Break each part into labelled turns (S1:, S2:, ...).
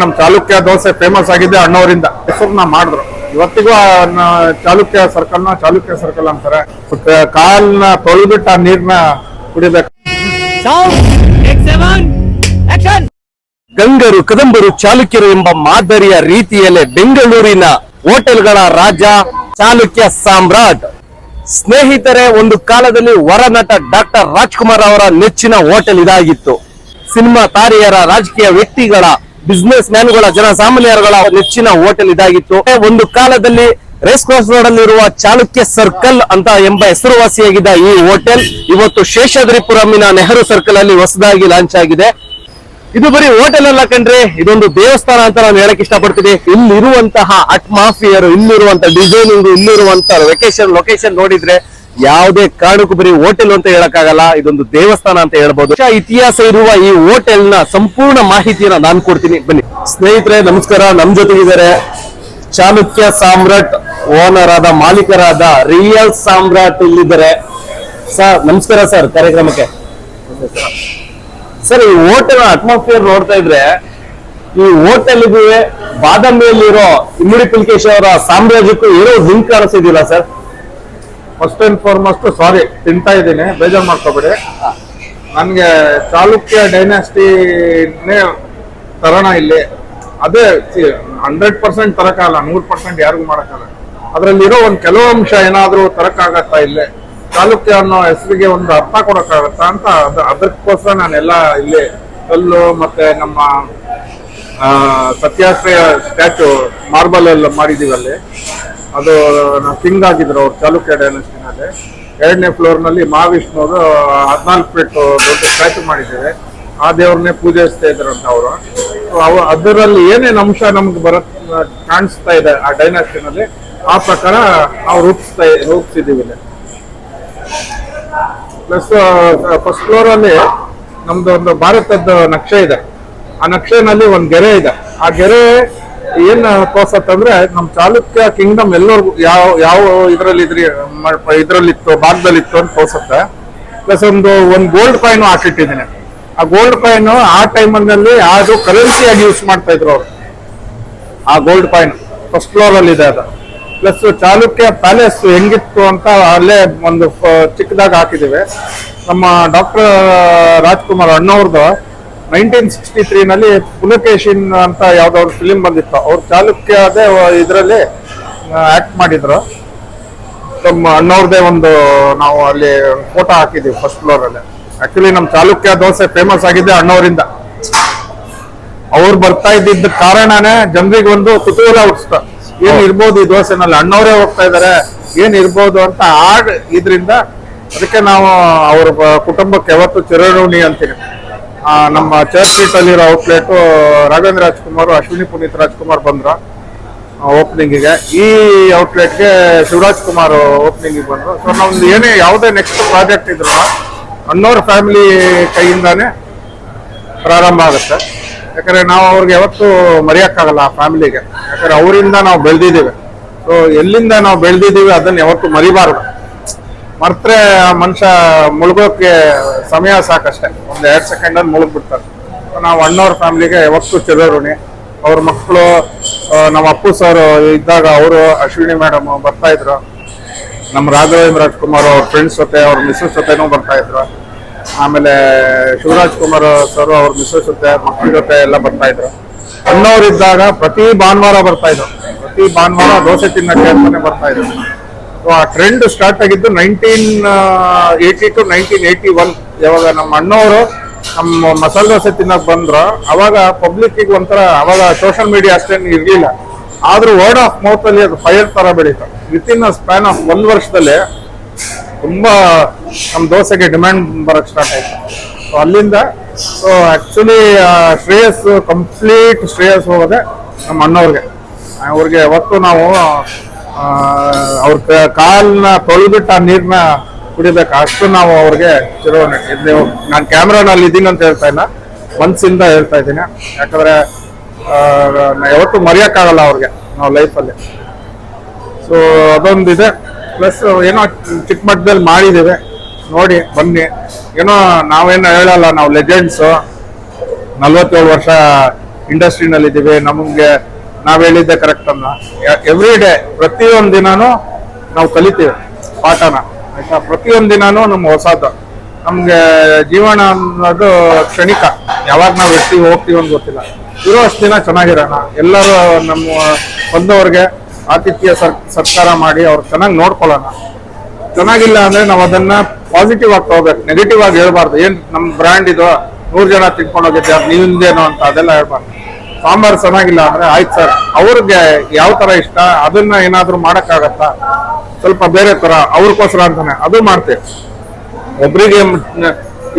S1: ನಮ್ಮ ಚಾಲುಕ್ಯ ದೋಸೆ ಫೇಮಸ್ ಆಗಿದೆ ಅಣ್ಣವರಿಂದ. ಹೆಸರನ್ನ ಮಾಡಿದ್ರು. ಇವತ್ತಿಗೂ ಚಾಲುಕ್ಯ ಸರ್ಕಲ್ನ ಚಾಲುಕ್ಯ ಸರ್ಕಲ್ ಅಂತಾರೆ. ಕಾಲ್ನ ತೊಳೆದ್ಬಿಟ್ಟು ಆ ನೀರ್ನ ಕುಡಿಬೇಕು.
S2: ಗಂಗರು, ಕದಂಬರು, ಚಾಲುಕ್ಯರು ಎಂಬ ಮಾದರಿಯ ರೀತಿಯಲ್ಲೇ ಬೆಂಗಳೂರಿನ ಹೋಟೆಲ್ಗಳ ರಾಜ ಚಾಲುಕ್ಯ ಸಾಮ್ರಾಟ್. ಸ್ನೇಹಿತರೆ, ಒಂದು ಕಾಲದಲ್ಲಿ ವರನಟ ಡಾಕ್ಟರ್ ರಾಜ್ಕುಮಾರ್ ಅವರ ನೆಚ್ಚಿನ ಹೋಟೆಲ್ ಇದಾಗಿತ್ತು. ಸಿನಿಮಾ ತಾರೆಯರ ರಾಜಕೀಯ ವ್ಯಕ್ತಿಗಳ ಬಿಸ್ನೆಸ್ ಮ್ಯಾನ್ಗಳ ಜನಸಾಮಾನ್ಯರುಗಳ ನೆಚ್ಚಿನ ಹೋಟೆಲ್ ಇದಾಗಿತ್ತು. ಒಂದು ಕಾಲದಲ್ಲಿ ರೇಸ್ ಕ್ರಾಸ್ ರೋಡ್ ಅಲ್ಲಿರುವ ಚಾಲುಕ್ಯ ಸರ್ಕಲ್ ಅಂತ ಎಂಬ ಹೆಸರುವಾಸಿಯಾಗಿದ್ದ ಈ ಹೋಟೆಲ್ ಇವತ್ತು ಶೇಷಾದ್ರಿಪುರಮಿನ ನೆಹರು ಸರ್ಕಲ್ ಅಲ್ಲಿ ಹೊಸದಾಗಿ ಲಾಂಚ್ ಆಗಿದೆ. ಇದು ಬರೀ ಹೋಟೆಲ್ ಅಲ್ಲ ಕಂಡ್ರೆ ಇದೊಂದು ದೇವಸ್ಥಾನ ಅಂತ ನಾನು ಹೇಳಕ್ ಇಷ್ಟಪಡ್ತೀನಿ. ಇಲ್ಲಿರುವಂತಹ ಅಟ್ಮಾಫಿಯರ್ ಇಲ್ಲಿರುವಂತಹ ಡಿಸೈನಿಂಗ್ ಇಲ್ಲಿರುವಂತಹ ವೆಕೇಶನ್ ಲೊಕೇಶನ್ ನೋಡಿದ್ರೆ ಯಾವುದೇ ಕಾರಣಕ್ಕೂ ಬರೀ ಹೋಟೆಲ್ ಅಂತ ಹೇಳಕ್ಕಾಗಲ್ಲ, ಇದೊಂದು ದೇವಸ್ಥಾನ ಅಂತ ಹೇಳ್ಬೋದು. ಇತಿಹಾಸ ಇರುವ ಈ ಹೋಟೆಲ್ನ ಸಂಪೂರ್ಣ ಮಾಹಿತಿಯನ್ನ ನಾನು ಕೊಡ್ತೀನಿ. ಬನ್ನಿ. ಸ್ನೇಹಿತರೆ, ನಮಸ್ಕಾರ. ನಮ್ ಜೊತೆಗಿದ್ದಾರೆ ಚಾಲುಕ್ಯ ಸಾಮ್ರಾಟ್ ಓನರ್ ಆದ ಮಾಲೀಕರಾದ ರಿಯಲ್ ಸಾಮ್ರಾಟ್ ಇಲ್ಲಿದ್ದಾರೆ. ಸರ್, ನಮಸ್ಕಾರ ಸರ್, ಕಾರ್ಯಕ್ರಮಕ್ಕೆ. ಸರ್, ಈ ಹೋಟೆಲ್ ಅಟ್ಮಾಸ್ಫಿಯರ್ ನೋಡ್ತಾ ಇದ್ರೆ, ಈ ಹೋಟೆಲ್ ಬಾದಾಮಿಯಲ್ಲಿರೋ ಇಮ್ಮಡಿ ಪುಲ್ಕೇಶ್ ಅವರ ಸಾಮ್ರಾಜ್ಯಕ್ಕೂ ಏನೋ link ಕಾಣಿಸ್ತಿದಿಲ್ಲ sir?
S1: First and foremost sorry ತಿಂತಾ ಇದ್ದೀನಿ, ಬೇಜಾರು ಮಾಡ್ಕೋಬೇಡಿ. ನನಗೆ ಚಾಲುಕ್ಯ ಡೈನಾಸ್ಟಿನೇ ತರೋಣ ಇಲ್ಲಿ. ಅದೇ ಹಂಡ್ರೆಡ್ ಪರ್ಸೆಂಟ್ ತರಕಾಗಲ್ಲ ನೂರು ಪರ್ಸೆಂಟ್ ಯಾರಿಗೂ ಮಾಡೋಕ್ಕಾಗಲ್ಲ. ಅದರಲ್ಲಿರೋ ಒಂದು ಕೆಲವು ಅಂಶ ಏನಾದರೂ ತರಕ್ಕಾಗತ್ತಾ ಇಲ್ಲೇ. ಚಾಲುಕ್ಯ ಅನ್ನೋ ಹೆಸರಿಗೆ ಒಂದು ಅರ್ಥ ಕೊಡೋಕ್ಕಾಗತ್ತಾ ಅಂತ ಅದು, ಅದಕ್ಕೋಸ್ಕರ ನಾನೆಲ್ಲ ಇಲ್ಲಿ ಕಲ್ಲು ಮತ್ತೆ ನಮ್ಮ ಸತ್ಯಾಶ್ರಯ ಸ್ಟ್ಯಾಚು, ಮಾರ್ಬಲ್ ಎಲ್ಲ ಮಾಡಿದೀವಿ ಅಲ್ಲಿ ಅದು ಕಿಂಗ್ ಆಗಿದ್ರು ಅವ್ರು ಚಾಲುಕ್ಯ ಡೈನಸ್ಟಿನಲ್ಲಿ ಎರಡನೇ ಫ್ಲೋರ್ನಲ್ಲಿ ಮಹಾವಿಷ್ಣು ಅವರು ಹದಿನಾಲ್ಕು ಫೀಟ್ ದೊಡ್ಡ ಸ್ಟ್ಯಾಚು ಮಾಡಿದ್ದೇವೆ ಆ ದೇವ್ರನ್ನೇ ಪೂಜಿಸ್ತಾ ಇದ್ರಂತ ಅವರು. ಅವು, ಅದರಲ್ಲಿ ಏನೇನು ಅಂಶ ನಮ್ಗೆ ಬರ, ಕಾಣಿಸ್ತಾ ಇದೆ ಆ ಡೈನಾಸ್ಟಿನಲ್ಲಿ ಆ ಪ್ರಕಾರ ನಾವು ರೂಪಿಸ್ತಾ ರೂಪಿಸಿದೀವಿ ಇಲ್ಲಿ. ಪ್ಲಸ್ ಫಸ್ಟ್ ಫ್ಲೋರ್ ಅಲ್ಲಿ ನಮ್ದು ಒಂದು ಭಾರತದ ನಕ್ಷೆ ಇದೆ. ಆ ನಕ್ಷೆನಲ್ಲಿ ಒಂದು ಗೆರೆ ಇದೆ. ಆ ಗೆರೆ ಏನ್ ತೋರ್ಸತ್ತಂದ್ರೆ ನಮ್ ಚಾಲುಕ್ಯ ಕಿಂಗ್ಡಮ್ ಎಲ್ಲರಿಗೂ ಯಾವ ಯಾವ ಇದ್ರಲ್ಲಿ ಇದ್ರಿ ಇದ್ರಲ್ಲಿತ್ತು, ಭಾಗದಲ್ಲಿತ್ತು ಅಂತ ತೋರ್ಸತ್ತೆ. ಪ್ಲಸ್ ಒಂದು ಒಂದು ಗೋಲ್ಡ್ ಕಾಯಿನ್ ಹಾಕಿಟ್ಟಿದ್ದೀನಿ. ಆ ಗೋಲ್ಡ್ ಕಾಯಿನ್ ಆ ಟೈಮಲ್ಲಿ ಅದು ಕರೆನ್ಸಿಯಾಗಿ ಯೂಸ್ ಮಾಡ್ತಾ ಇದ್ರು ಅವರು. ಆ ಗೋಲ್ಡ್ ಕಾಯಿನ್ ಫಸ್ಟ್ ಫ್ಲೋರ್ ಅಲ್ಲಿ ಇದೆ ಅದು. ಪ್ಲಸ್ ಚಾಲುಕ್ಯ ಪ್ಯಾಲೇಸ್ ಹೆಂಗಿತ್ತು ಅಂತ ಅಲ್ಲೇ ಒಂದು ಚಿಕ್ಕದಾಗಿ ಹಾಕಿದ್ದೀವಿ. ನಮ್ಮ ಡಾಕ್ಟರ್ ರಾಜ್ಕುಮಾರ್ ಅಣ್ಣವ್ರದ್ದು ನೈನ್ಟೀನ್ ಸಿಕ್ಸ್ಟಿ ತ್ರೀನಲ್ಲಿ ಪುಲಕೇಶಿನ್ ಅಂತ ಯಾವ್ದೋ ಒಂದು ಫಿಲಿಮ್ ಬಂದಿತ್ತು. ಅವ್ರು ಚಾಲುಕ್ಯದೇ ಇದರಲ್ಲಿ ಆಕ್ಟ್ ಮಾಡಿದ್ರು. ನಮ್ಮ ಅಣ್ಣವ್ರದೇ ಒಂದು ನಾವು ಅಲ್ಲಿ ಫೋಟೋ ಹಾಕಿದ್ದೀವಿ ಫಸ್ಟ್ ಫ್ಲೋರ್ ಅಲ್ಲಿ. ಆಕ್ಚುಲಿ ನಮ್ಮ ಚಾಲುಕ್ಯ ದೋಸೆ ಫೇಮಸ್ ಆಗಿದೆ ಅಣ್ಣವರಿಂದ. ಅವ್ರು ಬರ್ತಾ ಇದ್ದಿದ್ದ ಕಾರಣನೇ ಜನರಿಗೆ ಒಂದು ಕುತೂಹಲ ಹುಟ್ಟಿಸ್ತ. ಏನ್ ಇರ್ಬೋದು ಈ ದೋಸೆನಲ್ಲಿ? ಅಣ್ಣವರೇ ಹೋಗ್ತಾ ಇದಾರೆ ಏನು ಇರ್ಬೋದು ಅಂತ ಆಡ್ ಇದ್ರಿಂದ ಅದಕ್ಕೆ ನಾವು ಅವ್ರ ಕುಟುಂಬಕ್ಕೆ ಯಾವತ್ತು ಚಿರಋಣಿ ಅಂತೀನಿ ನಮ್ಮ ಚರ್ಚ್ ಸ್ಟ್ರೀಟ್ ಅಲ್ಲಿರೋ ಔಟ್ಲೆಟ್ ರಾಘವೇಂದ್ರ ರಾಜ್ಕುಮಾರ್, ಅಶ್ವಿನಿ ಪುನೀತ್ ರಾಜ್ಕುಮಾರ್ ಬಂದ್ರ ಓಪನಿಂಗಿಗೆ ಈ ಔಟ್ಲೆಟ್ಗೆ ಶಿವರಾಜ್ ಕುಮಾರ್ ಓಪನಿಂಗ್ ಬಂದ್ರು. ಸೊ ನಮ್ದು ಏನೇ ಯಾವುದೇ ನೆಕ್ಸ್ಟ್ ಪ್ರಾಜೆಕ್ಟ್ ಇದ್ರು ಅನ್ನೋರ್ ಫ್ಯಾಮಿಲಿ ಕೈಯಿಂದಾನೇ ಪ್ರಾರಂಭ ಆಗುತ್ತೆ. ಯಾಕಂದ್ರೆ ನಾವು ಅವ್ರಿಗೆ ಯಾವತ್ತೂ ಮರೆಯಕ್ಕಾಗಲ್ಲ ಆ ಫ್ಯಾಮಿಲಿಗೆ ಯಾಕಂದ್ರೆ ಅವರಿಂದ ನಾವು ಬೆಳೆದಿದ್ದೀವಿ. ಸೊ ಎಲ್ಲಿಂದ ನಾವು ಬೆಳೆದಿದ್ದೀವಿ ಅದನ್ನ ಯಾವತ್ತೂ ಮರಿಬಾರ್ದು. ಮರ್ತ್ರೆ ಆ ಮನುಷ್ಯ ಮುಳುಗೋಕೆ ಸಮಯ ಸಾಕಷ್ಟೇ. ಒಂದು ಎರಡು ಸೆಕೆಂಡಲ್ಲಿ ಮುಳುಗ್ಬಿಡ್ತಾರೆ. ನಾವು ಅಣ್ಣವ್ರ ಫ್ಯಾಮಿಲಿಗೆ ಯಾವತ್ತೂ ಚಿರಋಣಿ. ಅವ್ರ ಮಕ್ಕಳು ನಮ್ಮ ಅಪ್ಪು ಸರ್ ಇದ್ದಾಗ ಅವರು, ಅಶ್ವಿನಿ ಮೇಡಮ್ ಬರ್ತಾ ಇದ್ರು. ನಮ್ಮ ರಾಘವೇಂದ್ರ ರಾಜ್ಕುಮಾರ್ ಅವ್ರ ಫ್ರೆಂಡ್ಸ್ ಜೊತೆ, ಅವ್ರ ಮಿಸ್ಸಸ್ ಜೊತೆನೂ ಬರ್ತಾ ಇದ್ರು. ಆಮೇಲೆ ಶಿವರಾಜ್ ಕುಮಾರ್ ಸರ್ ಅವ್ರ ಮಿಸ್ಸಸ್ ಜೊತೆ ಮಕ್ಕಳ ಜೊತೆ ಎಲ್ಲ ಬರ್ತಾ ಇದ್ರು. ಅಣ್ಣವ್ರಿದ್ದಾಗ ಪ್ರತಿ ಭಾನುವಾರ ಬರ್ತಾ ಇದ್ರು. ಪ್ರತಿ ಭಾನುವಾರ ದೋಸೆ ತಿನ್ನಕ್ಕೆ ಅಂತಾನೆ ಬರ್ತಾ ಇದ್ರು. ಆ ಟ್ರೆಂಡ್ ಸ್ಟಾರ್ಟ್ ಆಗಿದ್ದು nineteen eighty to nineteen eighty one ಯಾವಾಗ ನಮ್ಮ ಅಣ್ಣವರು ನಮ್ಮ ಮಸಾಲೆ ದೋಸೆ ತಿನ್ನೋಕೆ ಬಂದ್ರು, ಅವಾಗ ಪಬ್ಲಿಕ್ಕಿಗೆ ಒಂಥರ, ಅವಾಗ ಸೋಷಿಯಲ್ ಮೀಡಿಯಾ ಅಷ್ಟೇನು ಇರಲಿಲ್ಲ. ಆದ್ರೂ ವರ್ಡ್ ಆಫ್ ಮೌತ್ ಅಲ್ಲಿ ಅದು ಫೈರ್ ತರ ಬೆಳೀತು. ವಿತ್ ಇನ್ ಸ್ಪ್ಯಾನ್ ಆಫ್ ಒಂದು ವರ್ಷದಲ್ಲಿ ತುಂಬಾ ನಮ್ಮ ದೋಸೆಗೆ ಡಿಮ್ಯಾಂಡ್ ಬರಕ್ ಸ್ಟಾರ್ಟ್ ಆಯ್ತು. ಸೊ ಅಲ್ಲಿಂದ ಸೊ ಆಕ್ಚುಲಿ ಶ್ರೇಯಸ್ ಕಂಪ್ಲೀಟ್ ಶ್ರೇಯಸ್ ಹೋಗೋದೆ ನಮ್ಮ ಅಣ್ಣವ್ರಿಗೆ. ಅವ್ರಿಗೆ ಯಾವತ್ತು ನಾವು ಅವ್ರ ಕಾಲನ್ನ ಕಾಲ್ನ ತೊಳೆದ್ಬಿಟ್ಟು ಆ ನೀರನ್ನ ಕುಡಿಬೇಕು. ಅಷ್ಟು ನಾವು ಅವ್ರಿಗೆ ಇದು ನೀವು ನಾನು ಕ್ಯಾಮ್ರಾನಲ್ಲಿ ಇದ್ದೀನಿ ಅಂತ ಹೇಳ್ತಾ ಇಲ್ಲ. ಮನ್ಸಿಂದ ಹೇಳ್ತಾ ಇದ್ದೀನಿ. ಯಾಕಂದ್ರೆ ಯಾವತ್ತು ಮರೆಯೋಕ್ಕಾಗಲ್ಲ ಅವ್ರಿಗೆ ನಾವು ಲೈಫಲ್ಲಿ. ಸೊ ಅದೊಂದಿದೆ. ಪ್ಲಸ್ ಏನೋ ಚಿಕ್ಕ ಮಟ್ಟದಲ್ಲಿ ಮಾಡಿದ್ದೇವೆ. ನೋಡಿ, ಬನ್ನಿ. ಏನೋ ನಾವೇನು ಹೇಳಲ್ಲ. ನಾವು ಲೆಜೆಂಡ್ಸು ನಲ್ವತ್ತೇಳು ವರ್ಷ ಇಂಡಸ್ಟ್ರಿನಲ್ಲಿ ಇದ್ದೀವಿ ನಮಗೆ ನಾವ್ ಹೇಳಿದ್ದೆ ಕರೆಕ್ಟ್ ಅನ್ನ ಎವ್ರಿ ಡೇ ಪ್ರತಿಯೊಂದ್ ದಿನಾನು ನಾವು ಕಲಿತೀವಿ ಪಾಠನ, ಆಯ್ತಾ? ಪ್ರತಿಯೊಂದ್ ದಿನಾನು ನಮ್ಮ ಹೊಸದು, ನಮ್ಗೆ ಜೀವನ ಅನ್ನೋದು ಕ್ಷಣಿಕ. ಯಾವಾಗ ನಾವು ಇರ್ತೀವಿ ಹೋಗ್ತೀವಿ ಅಂತ ಗೊತ್ತಿಲ್ಲ. ಇರೋ ದಿನ ಚೆನ್ನಾಗಿರೋಣ. ಎಲ್ಲರೂ ನಮ್ಮ ಬಂದವ್ರಿಗೆ ಆತಿಥ್ಯ ಸರ್, ಸತ್ಕಾರ ಮಾಡಿ ಅವ್ರು ಚೆನ್ನಾಗಿ ನೋಡ್ಕೊಳ್ಳೋಣ. ಚೆನ್ನಾಗಿಲ್ಲ ಅಂದ್ರೆ ನಾವು ಅದನ್ನ ಪಾಸಿಟಿವ್ ಆಗಿ ತಗೋಬೇಕು. ನೆಗೆಟಿವ್ ಆಗಿ ಹೇಳ್ಬಾರ್ದು. ಏನ್ ನಮ್ಮ ಬ್ರ್ಯಾಂಡ್ ಇದು? ನೂರ್ ಜನ ತಿನ್ಕೊಂಡು ಹೋಗಿದ್ದೆ ಅದು ನಿಮ್ದೇನೋ ಅಂತ ಅದೆಲ್ಲ ಹೇಳ್ಬಾರ್ದು. ಸಾಂಬಾರ್ ಚೆನ್ನಾಗಿಲ್ಲ ಅಂದ್ರೆ ಆಯ್ತು ಸರ್. ಅವ್ರಿಗೆ ಯಾವ ತರ ಇಷ್ಟ? ಅದನ್ನ ಏನಾದ್ರೂ ಮಾಡಕ್ಕಾಗತ್ತಾ? ಸ್ವಲ್ಪ ಬೇರೆ ತರ, ಅವ್ರಿಗೋಸ್ಕರ ಅಂತಾನೆ. ಅದು ಮಾಡ್ತೀವಿ. ಒಬ್ರಿಗೆ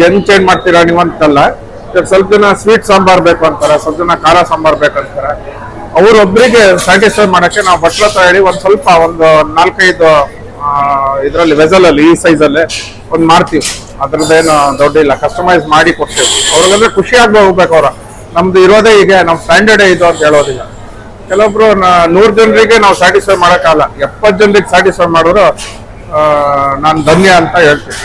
S1: ಹೆಂಗ್ ಚೇಂಜ್ ಮಾಡ್ತೀರಾ ನೀವು ಅಂತಲ್ಲ. ಸ್ವಲ್ಪ ಜನ ಸ್ವೀಟ್ ಸಾಂಬಾರ್ ಬೇಕು ಅಂತಾರೆ, ಸ್ವಲ್ಪ ಜನ ಖಾರ ಸಾಂಬಾರ್ ಬೇಕಂತಾರೆ ಅವ್ರೊಬ್ರಿಗೆ ಸ್ಯಾಟಿಸ್ಫೈ ಮಾಡಕ್ಕೆ ನಾವು ಬಟ್ಲ ಹತ್ರ ಹೇಳಿ ಒಂದ್ ಸ್ವಲ್ಪ ಒಂದು ನಾಲ್ಕೈದು ಇದರಲ್ಲಿ ವೆಸಲ್ ಅಲ್ಲಿ, ಈ ಸೈಜ್ ಅಲ್ಲಿ ಒಂದ್ ಮಾಡ್ತೀವಿ. ಅದ್ರದ್ದೇನು ದೊಡ್ಡ ಇಲ್ಲ ಕಸ್ಟಮೈಸ್ ಮಾಡಿ ಕೊಡ್ತೀವಿ. ಅವ್ರಿಗಂದ್ರೆ ಖುಷಿ ಆಗ್ಬೇಕು ಅವ್ರ. ನಮ್ದು ಇರೋದೇ ಈಗ ನಮ್ ಸ್ಟ್ಯಾಂಡರ್ಡ್ ಇದು ಅಂತ ಹೇಳೋದಿಲ್ಲ ಕೆಲವೊಬ್ರು ನೂರು ನೂರ್ ಜನರಿಗೆ ನಾವು ಸ್ಯಾಟಿಸ್ಫೈ ಮಾಡೋಕ್ಕಾಗಲ್ಲ ಎಪ್ಪತ್ ಜನರಿಗೆ ಸ್ಯಾಟಿಸ್ಫೈ ಮಾಡಿದ್ರು ನಾನು ಧನ್ಯ ಅಂತ ಹೇಳ್ತೀನಿ.